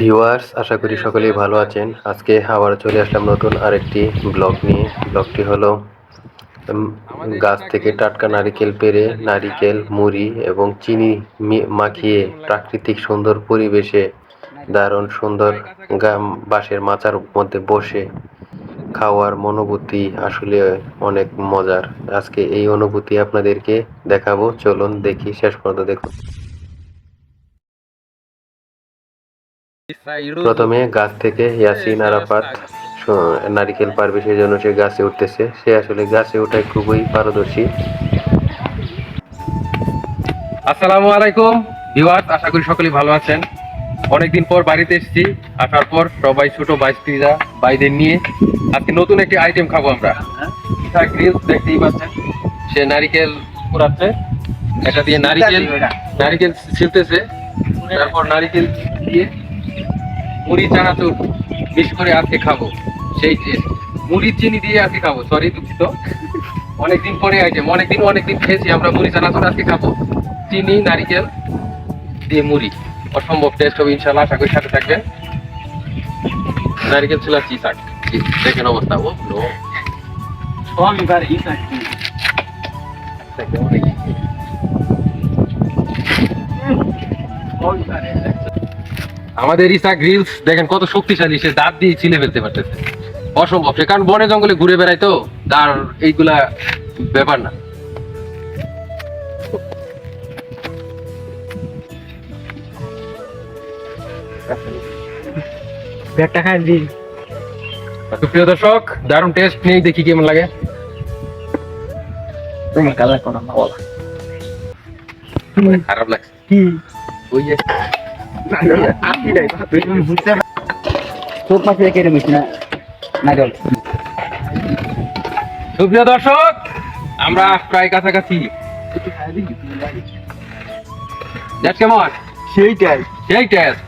Viewers, আশা করি সকলেই ভালো আছেন। আজকে আবার চলে আসলাম নতুন আরেকটি ব্লগ নিয়ে। ব্লগটি হলো গাছ থেকে টাটকা নারিকেল পেরে নারিকেল, মুড়ি এবং চিনি মাখিয়ে প্রাকৃতিক সুন্দর পরিবেশে, দারুণ সুন্দর বাঁশের মাচার মধ্যে বসে খাওয়ার অনুভূতি আসলে অনেক মজার। আজকে এই অনুভূতি আপনাদেরকে দেখাবো। চলুন দেখি, শেষ পর্যন্ত দেখুন। প্রথমে গাছ থেকে ইয়াসিন আরাফাত নারিকেল পারবে সেই জন্য সে গাছে উঠতেছে। সে আসলে গাছে ওঠায় খুবই পারদর্শী। আসসালামু আলাইকুম ভিউয়ার্স আশা করি সকলেই ভালো আছেন। অনেকদিন পর বাড়িতে এসেছি। আসার পর সবাই ছোট বাইস্তিরা বাইদের নিয়ে আজকে নতুন একটি আইটেম খাব আমরা। এটা গ্রিলস দেখতেই পাচ্ছেন সে নারিকেল পুরাচ্ছে এটা দিয়ে নারিকেল নারিকেল ছিলতেছে। তারপর নারিকেল দিয়ে মুড়ি চানাচুর মিক্স করে আজকে খাব। সেই টেস্ট মুড়ি চিনি দিয়ে আজকে খাব। সরি দুঃখিত। অনেকদিন পরে আইটেম অনেকদিন অনেকদিন খেয়েছি। আমরা মুড়ি চানাচুর আজকে খাব। চিনি নারিকেল দিয়ে মুড়ি। অসম্ভব টেস্ট হবে ইনশাল্লাহ আশা করি সাথে থাকবেন। নারিকেল ছিল চি শাক দেখেন অবস্থা। Oh no. আমাদের ইসা গ্রিলস দেখেন কত শক্তিশালী সে দাঁত দিয়ে ছিলে ফেলতে পারতেছে। অসম্ভব সে কারণ বনে জঙ্গলে ঘুরে বেড়ায় তো তার এইগুলা ব্যাপার না। পেটটা খাই দিই প্রিয় দর্শক দারুণ টেস্ট নিয়ে দেখি কেমন লাগে। তুমি কালার করো না বলা। খারাপ লাগছে। কি? ওই যে সুপ্রিয় দর্শক আমরা প্রায় কাছাকাছি। কেমন? সেইটাই সেই টেস্ট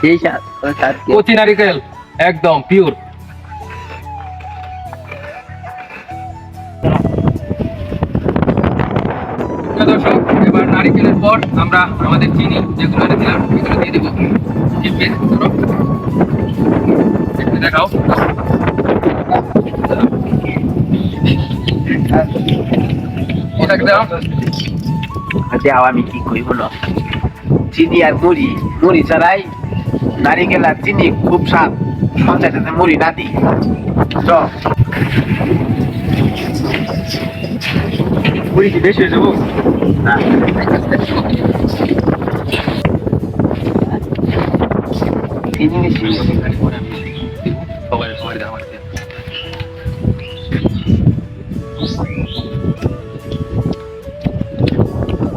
সেই সাত সাত কচি নারিকেল একদম পিওর দর্শক এবার নারিকেলের পর আমরা আমাদের চিনি যেগুলো এনে দিলাম এগুলো দিয়ে দেবো। দেখাও। আচ্ছা আমি কি করি বলো? চিনি আর মুড়ি। মুড়ি ছাড়াই নারিকেল আর চিনি খুব স্বাদ। পঞ্চায়েতে মুড়ি না দিই তো মুড়ি কি হয়ে যাব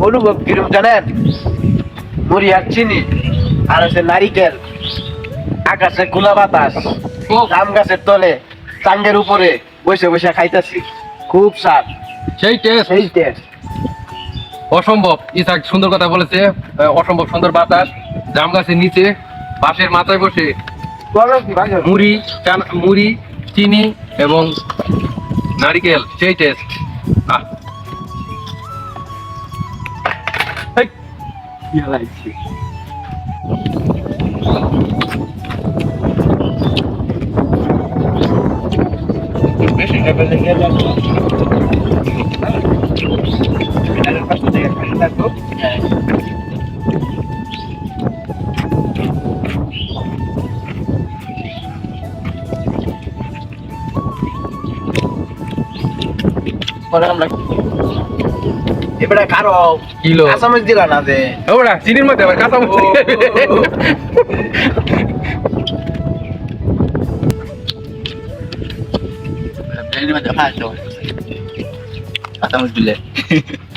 অনুভব কিরম জানেন মুড়ি আর চিনি আর হচ্ছে নারিকেল আকাশে খোলা বাতাস আম গাছের তলে চাঙ্গের উপরে বসে বসে খাইতেছি। খুব স্বাদ। সেই টেস্ট সেই টেস্ট অসম্ভব। ইসাক সুন্দর কথা বলেছে অসম্ভব সুন্দর বাতাস জাম গাছের নিচে বাঁশের মাথায় বসে। মুড়ি মুড়ি চিনি এবং নারিকেল সেই টেস্ট এবারে কারও কিলো? আসামের দিলা না যে। ওরা চিনির মধ্যে আবার Ano naman, kaso. At ang bile.